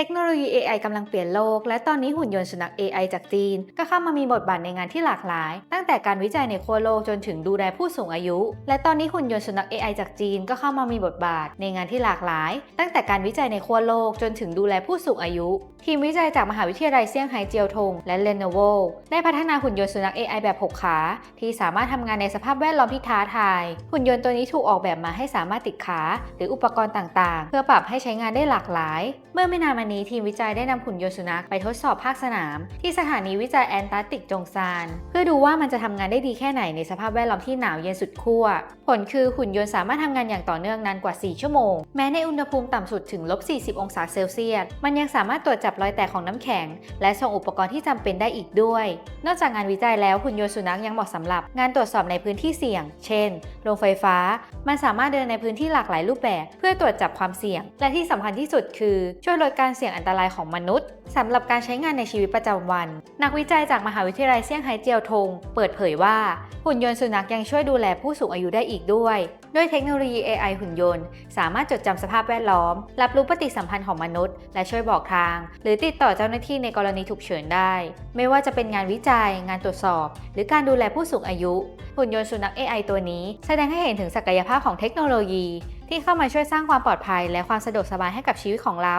เทคโนโลยี AI กำลังเปลี่ยนโลก และตอนนี้หุ่นยนต์สุนัข AI จากจีน ก็เข้ามามีบทบาทในงานที่หลากหลาย ตั้งแต่การวิจัยในขั้วโลกจนถึงดูแลผู้สูงอายุ และตอนนี้หุ่นยนต์สุนัข AI จากจีนก็เข้ามามีบทบาทในงานที่หลากหลาย ตั้งแต่การวิจัยในขั้วโลกจนถึงดูแลผู้สูงอายุ ทีมวิจัยจากมหาวิทยาลัยเซี่ยงไฮ้เจียวทงและ Lenovo ได้พัฒนาหุ่นยนต์สุนัข AI แบบ 6 ขา ที่สามารถทำงานในสภาพแวดล้อมที่ท้าทายหุ่นยนต์ตัวนี้ถูกออกแบบมาให้สามารถติดขา หรืออุปกรณ์ต่างๆ เพื่อปรับให้ใช้งานได้หลากหลาย เมื่อไม่นานมานี้ทีมวิจัยได้นำหุ่นยนต์สุนัขไปทดสอบภาคสนาม ที่สถานีวิจัยแอนตาร์กติกจงซาน เพื่อดูว่ามันจะทำงานได้ดีแค่ไหนในสภาพแวดล้อมที่หนาวเย็นสุดขั้ว ผลคือหุ่นยนต์สามารถทำงานอย่างต่อเนื่องนานกว่า 4 ชั่วโมง แม้ในอุณหภูมิต่ำสุดถึงลบ40 องศาเซลเซียส มันยังสามารถตรวจจับรอยแตกของน้ำแข็ง และส่งอุปกรณ์ที่จำเป็นได้อีกด้วย นอกจากงานวิจัยแล้วหุ่นยนต์สุนัขยังเหมาะสำหรับ งานตรวจสอบในพื้นที่เสี่ยง เช่น โรงไฟฟ้า มันสามารถเดินในพื้นที่หลากหลายรูปแบบ เพื่อตรวจจับความเสี่ยง และที่สำคัญที่สุดคือช่วยลดการเสี่ยงอันตรายของมนุษย์ สำหรับการใช้งานในชีวิตประจำวัน นักวิจัยจากมหาวิทยาลัยเซี่ยงไฮ้เจียวทง เปิดเผยว่า หุ่นยนต์สุนัขยังช่วยดูแลผู้สูงอายุได้อีกด้วยด้วยเทคโนโลยี AI หุ่นยนต์ สามารถจดจำสภาพแวดล้อม รับรู้ปฏิสัมพันธ์ของมนุษย์ และช่วยบอกทาง หรือติดต่อเจ้าหน้าที่ในกรณีฉุกเฉินได้ ไม่ว่าจะเป็นงานวิจัย งานตรวจสอบ หรือการดูแลผู้สูงอายุ หุ่นยนต์สุนัข AI ตัวนี้ แสดงให้เห็นถึงศักยภาพของเทคโนโลยี ที่เข้ามาช่วยสร้างความปลอดภัย และความสะดวกสบายให้กับชีวิตของเรา